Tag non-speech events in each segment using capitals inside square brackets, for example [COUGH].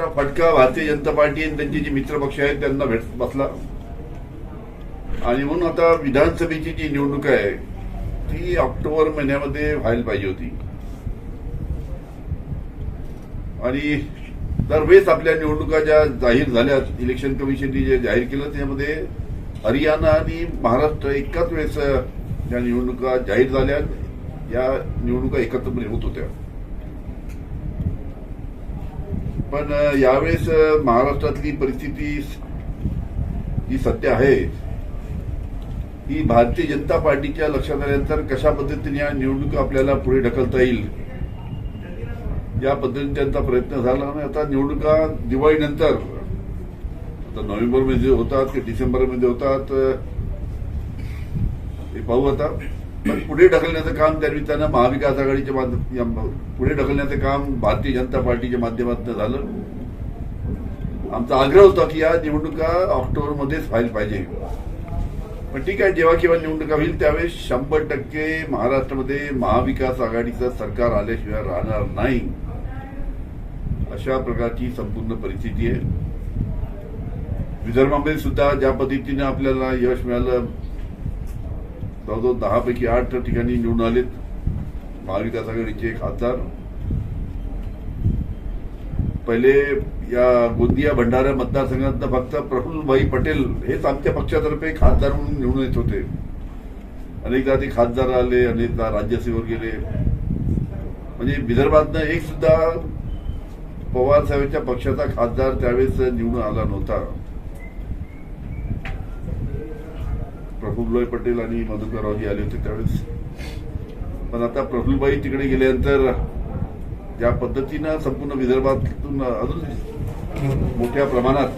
मोठा फटका भारतीय जनता पार्टी आणि त्यांचे जे मित्र पक्ष आहेत त्यांना भेट बसला. आणि म्हणून आता विधानसभेची जी निवडणूक आहे ती ऑक्टोबर महिन्यामध्ये व्हायला पाहिजे होती. आणि दरवेळेस आपल्या निवडणुका ज्या जाहीर झाल्या इलेक्शन कमिशनने जे जाहीर केलं त्यामध्ये हरियाणा आणि महाराष्ट्र एकाच वेळेस या निवडणुका जाहीर झाल्या. या निवडणुका एकत्रपणे होत होत्या. पण यावेळेस महाराष्ट्रातली परिस्थिती जी सध्या आहे ही भारतीय जनता पार्टीच्या लक्षात आल्यानंतर कशा पद्धतीने या निवडणुका आपल्याला पुढे ढकलता येईल या पद्धतीने त्यांचा प्रयत्न झाला. आणि आता निवडणुका दिवाळीनंतर आता नोव्हेंबरमध्ये होतात की डिसेंबरमध्ये होतात हे पाहू आता. पण पुढे ढकलण्याचं काम त्या निमित्तानं महाविकास आघाडीच्या माध्यम पुढे ढकलण्याचं काम भारतीय जनता पार्टीच्या माध्यमातून झालं. आमचा आग्रह होता की या निवडणुका ऑक्टोबरमध्येच व्हायला पाहिजे. पण ठीक आहे जेव्हा केव्हा निवडणुका होईल त्यावेळेस शंभर टक्के महाराष्ट्रामध्ये महाविकास आघाडीचं सरकार आल्याशिवाय राहणार नाही. अशा प्रकारची संपूर्ण परिस्थिती आहे. विदर्भामध्ये सुद्धा ज्या पद्धतीनं आपल्याला यश मिळालं जवळजवळ दहा पैकी आठ ठिकाणी निवडून आलेत. महाविकास आघाडीचे खासदार. पहिले या गोंदिया भंडारा मतदारसंघात फक्त प्रफुल्लभाई पटेल हेच आमच्या पक्षातर्फे खासदार म्हणून निवडून येत होते. अनेकदा ते खासदार आले अनेकदा राज्यसेवेवर गेले. म्हणजे विदर्भातनं एक सुद्धा पवार साहेबांच्या पक्षाचा खासदार त्यावेळेस निवडून आला नव्हता. प्रफुल्लभाई पटेल आणि मधुकररावजी आले होते त्यावेळेस. पण आता प्रफुल्लबाई तिकडे गेल्यानंतर ज्या पद्धतीनं संपूर्ण विदर्भातून अजून मोठ्या प्रमाणात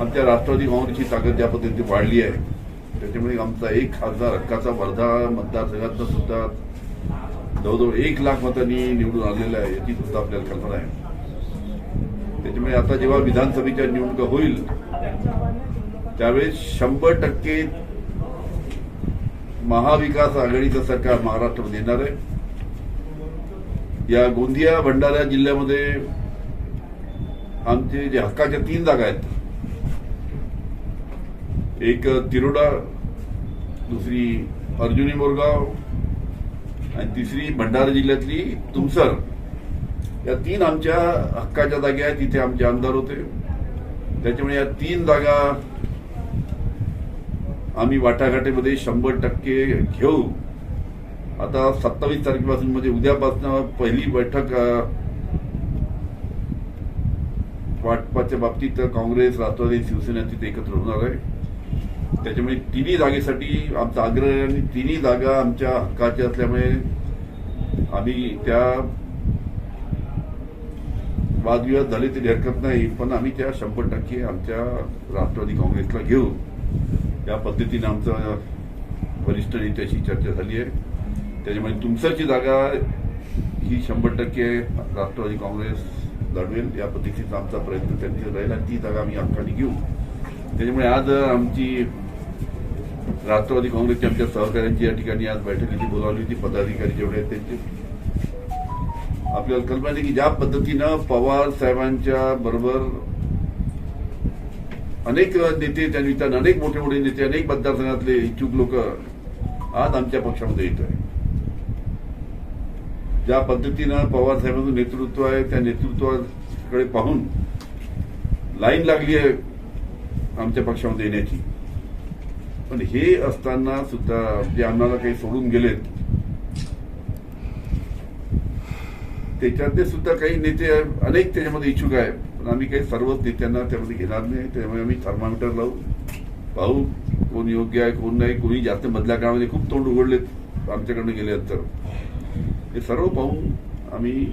आमच्या राष्ट्रवादी काँग्रेसची ताकद ज्या पद्धतीने वाढली आहे त्याच्यामुळे आमचा एक खासदार हक्काचा वर्धा मतदारसंघातनं सुद्धा जवळजवळ एक लाख मतांनी निवडून आलेला आहे याची सुद्धा आपल्याला कल्पना आहे. त्याच्यामुळे आता जेव्हा विधानसभेच्या निवडणुका होईल त्यावेळेस शंभर टक्के महाविकास आघाडीचं सरकार महाराष्ट्रामध्ये येणार आहे. या गोंदिया भंडारा जिल्ह्यामध्ये आमचे जे हक्काच्या तीन जागा आहेत. एक तिरोडा दुसरी अर्जुनी मोरगाव आणि तिसरी भंडारा जिल्ह्यातली तुमसर. या तीन आमच्या हक्काच्या जागा आहेत तिथे आमचे आमदार होते. त्याच्यामुळे या तीन जागा आम्ही वाटाघाटीमध्ये शंभर टक्के घेऊ. आता सत्तावीस तारखेपासून म्हणजे उद्यापासून पहिली बैठक वाटपाच्या बाबतीत काँग्रेस राष्ट्रवादी शिवसेना तिथे एकत्र होणार आहे. त्याच्यामुळे तिन्ही जागेसाठी आमचा आग्रह आणि तिन्ही जागा आमच्या हक्काच्या असल्यामुळे आम्ही त्या वादविवाद झाले तरी हरकत नाही पण आम्ही त्या शंभर टक्के आमच्या राष्ट्रवादी काँग्रेसला घेऊ. या पद्धतीने आमचं वरिष्ठ नेत्याशी चर्चा झाली आहे. त्याच्यामुळे तुमसरची जागा ही शंभर टक्के राष्ट्रवादी काँग्रेस लढवेल या पद्धतीचा आमचा प्रयत्न त्यांनी राहील आणि ती जागा आम्ही हक्काने घेऊ. त्याच्यामुळे आज आमची राष्ट्रवादी काँग्रेसच्या आमच्या सहकाऱ्यांची या ठिकाणी आज बैठकीची बोलावली होती पदाधिकारी जेवढे आहेत त्यांचे. आपल्याला कल्पना आहे की ज्या पद्धतीनं पवार साहेबांच्या बरोबर अनेक नेते त्या निमित्तानं अनेक मोठे मोठे नेते अनेक मतदारसंघातले इच्छुक लोक आज आमच्या पक्षामध्ये येत आहे ज्या पद्धतीनं पवार साहेबांचं नेतृत्व आहे त्या नेतृत्वाकडे पाहून लाईन लागली आहे आमच्या पक्षामध्ये येण्याची. पण हे असताना सुद्धा जे आम्हाला काही सोडून गेलेत त्याच्यातले सुद्धा काही नेते अनेक त्याच्यामध्ये इच्छुक आहे. पण आम्ही काही सर्वच नेत्यांना त्यामध्ये घेणार नाही. त्यामुळे आम्ही थर्मामीटर लावू. पाहू कोण योग्य आहे कोण नाही. कोणी जास्त मधल्या काळामध्ये खूप तोंड उघडलेत. आमच्याकडनं गेल्यानंतर हे सर्व पाहून आम्ही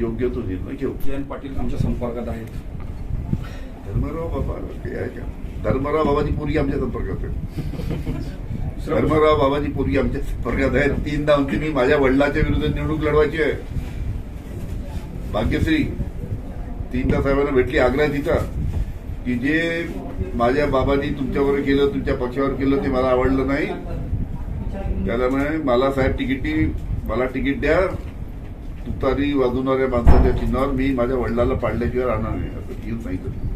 योग्य तो निर्णय घेऊ. जयंत पाटील आमच्या संपर्कात आहेत. धर्मराव बाबा ते आहे का? धर्मराव बाबाची पोरगी आमच्या संपर्कात आहे. [LAUGHS] धर्मराव बाबाची पोरगी आमच्या संपर्कात आहे. तीनदा म्हणते मी माझ्या वडिलाच्या विरुद्ध निवडणूक लढवायची आहे. भाग्यश्री तीनदा साहेबांना भेटली आग्रा तिचा की जे माझ्या बाबांनी तुमच्यावर केलं तुमच्या पक्षावर केलं ते मला आवडलं नाही. त्याला म्हणे मला साहेब तिकीट मला तिकीट द्या. तुतारी वाजवणाऱ्या माणसाच्या चिन्हावर मी माझ्या वडिलाला पाडल्याशिवाय राहणार नाही. असं सांगितलं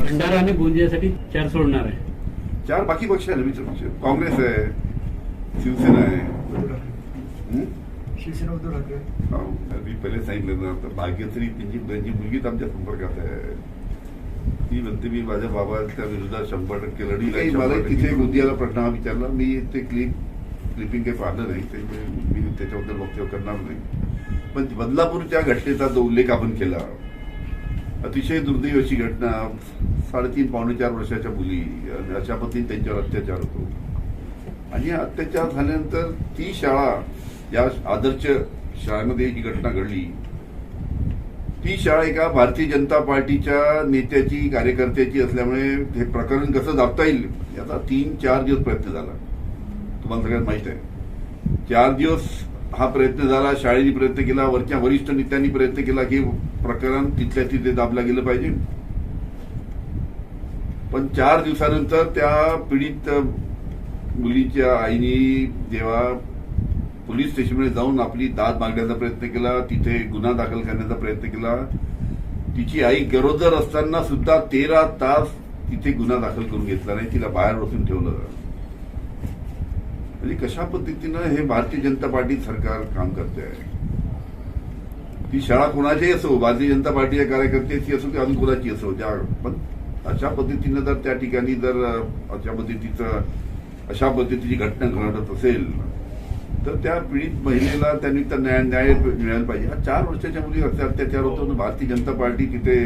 भंडारा आणि गोंदियासाठी चार सोडणार आहे. चार बाकी पक्ष आहे मित्र पक्ष. काँग्रेस आहे शिवसेना आहे? शिवसेना उद्धव ठाकरे हो, मी पहिले सांगितलं ना आता भाग्यश्री त्यांची त्यांची मुलगीच आमच्या संपर्कात आहे. ती म्हणते मी माझ्या बाबाच्या विरोधात शंभर टक्के लढी काही मला तिथे. गोंदियाला प्रश्न हा विचारला. मी ते क्लिप क्लिपिंग काही पाहिलं नाही. ते मी त्याच्याबद्दल वक्तव्य करणार नाही. पण बदलापूरच्या घटनेचा जो उल्लेख आपण केला अतिशय दुर्दैव अशी घटना साडेतीन पावणे चार वर्षाच्या मुली अशा पद्धतीने त्यांच्यावर अत्याचार होतो. आणि अत्याचार झाल्यानंतर ती शाळा या आदर्श शाळेमध्ये जी घटना घडली ती शाळा एका भारतीय जनता पार्टीच्या नेत्याची कार्यकर्त्याची असल्यामुळे हे प्रकरण कसं दाबता येईल याचा तीन चार दिवस प्रयत्न झाला. तुम्हाला सगळ्यांना माहीत आहे. चार दिवस हा प्रयत्न झाला शाळेने प्रयत्न केला वरच्या वरिष्ठ नेत्यांनी प्रयत्न केला की प्रकरण तिथल्या तिथे दाबलं गेलं पाहिजे. पण चार दिवसानंतर त्या पीडित मुलीच्या आईनी जेव्हा पोलीस स्टेशनमध्ये जाऊन आपली दाद मागण्याचा प्रयत्न केला तिथे गुन्हा दाखल करण्याचा प्रयत्न केला. तिची आई गरोदर असताना सुद्धा तेरा तास तिथे गुन्हा दाखल करून घेतला नाही तिला बाहेर बसून ठेवलं. म्हणजे कशा पद्धतीनं हे भारतीय जनता पार्टी सरकार काम करते आहे ती शाळा कोणाची असो भारतीय जनता पार्टीच्या कार्यकर्त्याची असो की अजून कोणाची असो ज्या पण अशा पद्धतीनं जर त्या ठिकाणी जर अशा पद्धतीचं अशा पद्धतीची घटना घडत असेल तर त्या पीडित महिलेला त्यांनी तर न्याय न्याय मिळायला पाहिजे. हा चार वर्षाच्या मुली अत्याचार होतो ना भारतीय जनता पार्टी तिथे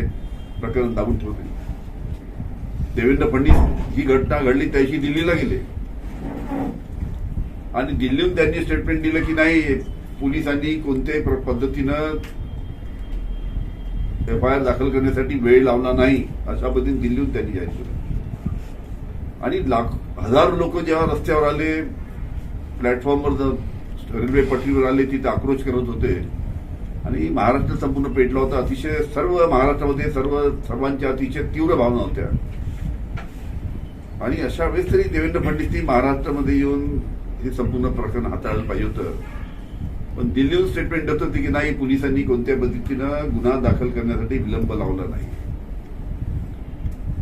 प्रकरण दाबून ठेवते. देवेंद्र फडणवीस ही घटना घडली त्याशी दिल्लीला गेले. आणि दिल्लीहून त्यांनी स्टेटमेंट दिलं की नाही पोलिसांनी कोणत्याही पद्धतीनं एफ आय आर दाखल करण्यासाठी वेळ लावला नाही अशा पद्धतीने दिल्लीहून त्यांनी जाहीर केलं. आणि लाख हजारो लोक जेव्हा रस्त्यावर आले प्लॅटफॉर्मवर रेल्वे पटरीवर आले तिथे आक्रोश करत होते. आणि महाराष्ट्र संपूर्ण पेटला होता. अतिशय सर्व महाराष्ट्रामध्ये सर्व सर्वांच्या अतिशय तीव्र भावना होत्या. आणि अशा वेळेस तरी देवेंद्र फडणवीसनी महाराष्ट्रामध्ये येऊन हे संपूर्ण प्रकरण हाताळलं पाहिजे होतं. पण दिल्लीहून स्टेटमेंट होतं की नाही पोलिसांनी कोणत्या पद्धतीनं गुन्हा दाखल करण्यासाठी विलंब लावला नाही.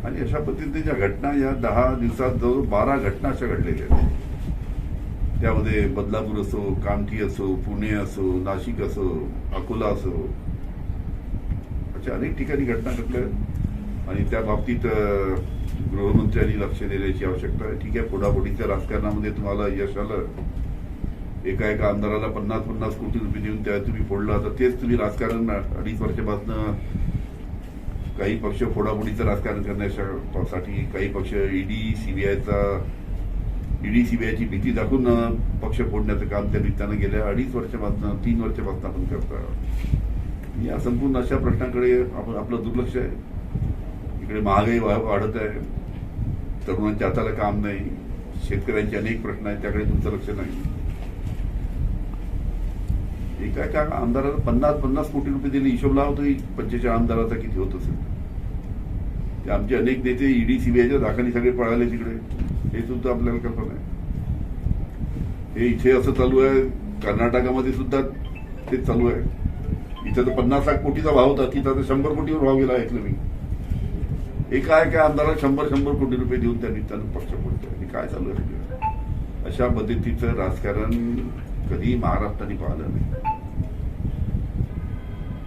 आणि अशा पद्धतीच्या घटना या दहा दिवसात जवळ बारा घटना अशा घडलेल्या आहेत. त्यामध्ये बदलापूर असो कामठी असो पुणे असो नाशिक असो अकोला असो अशा अनेक ठिकाणी घटना घडल्या आणि त्या बाबतीत गृहमंत्र्यांनी लक्ष देण्याची आवश्यकता आहे. ठीक आहे फोडाफोडीच्या राजकारणामध्ये तुम्हाला यश आलं. एका एका आमदाराला पन्नास पन्नास कोटी रुपये देऊन त्या तुम्ही फोडला तर तेच तुम्ही राजकारण अडीच वर्षापासून काही पक्ष फोडाफोडीचं राजकारण करण्यासाठी काही पक्ष ईडी सीबीआयचा ईडी सीबीआयची भीती दाखवून पक्ष फोडण्याचं काम त्या निमित्तानं गेल्या अडीच वर्षापासून तीन वर्षापासून आपण करता या संपूर्ण अशा प्रश्नाकडे आपण आपलं दुर्लक्ष आहे. इकडे महागाई वा- वाढत आहे. तरुणांच्या हाताला काम नाही. शेतकऱ्यांचे अनेक प्रश्न आहेत. त्याकडे तुमचं लक्ष नाही. एका एका आमदाराला पन्नास पन्नास कोटी रुपये दिले हिशोब लावतो पंचेचाळीस आमदाराचा किती होत असेल? आमचे अनेक नेते ईडी सीबीआयच्या दाखाली सगळे पळाले तिकडे. हे सुद्धा आपल्याला कल्पना आहे. हे इथे असं चालू आहे कर्नाटकामध्ये सुद्धा ते चालू आहे. इथं तर पन्नास लाख कोटीचा भाव होता तिथं तर शंभर कोटीवर भाव गेला ऐकलं मी. एका एका आमदाराला शंभर शंभर कोटी रुपये देऊन त्यांनी त्यांना पक्ष पडतो हे काय चालू आहे अशा पद्धतीचं राजकारण कधी महाराष्ट्राने पाहिलं नाही.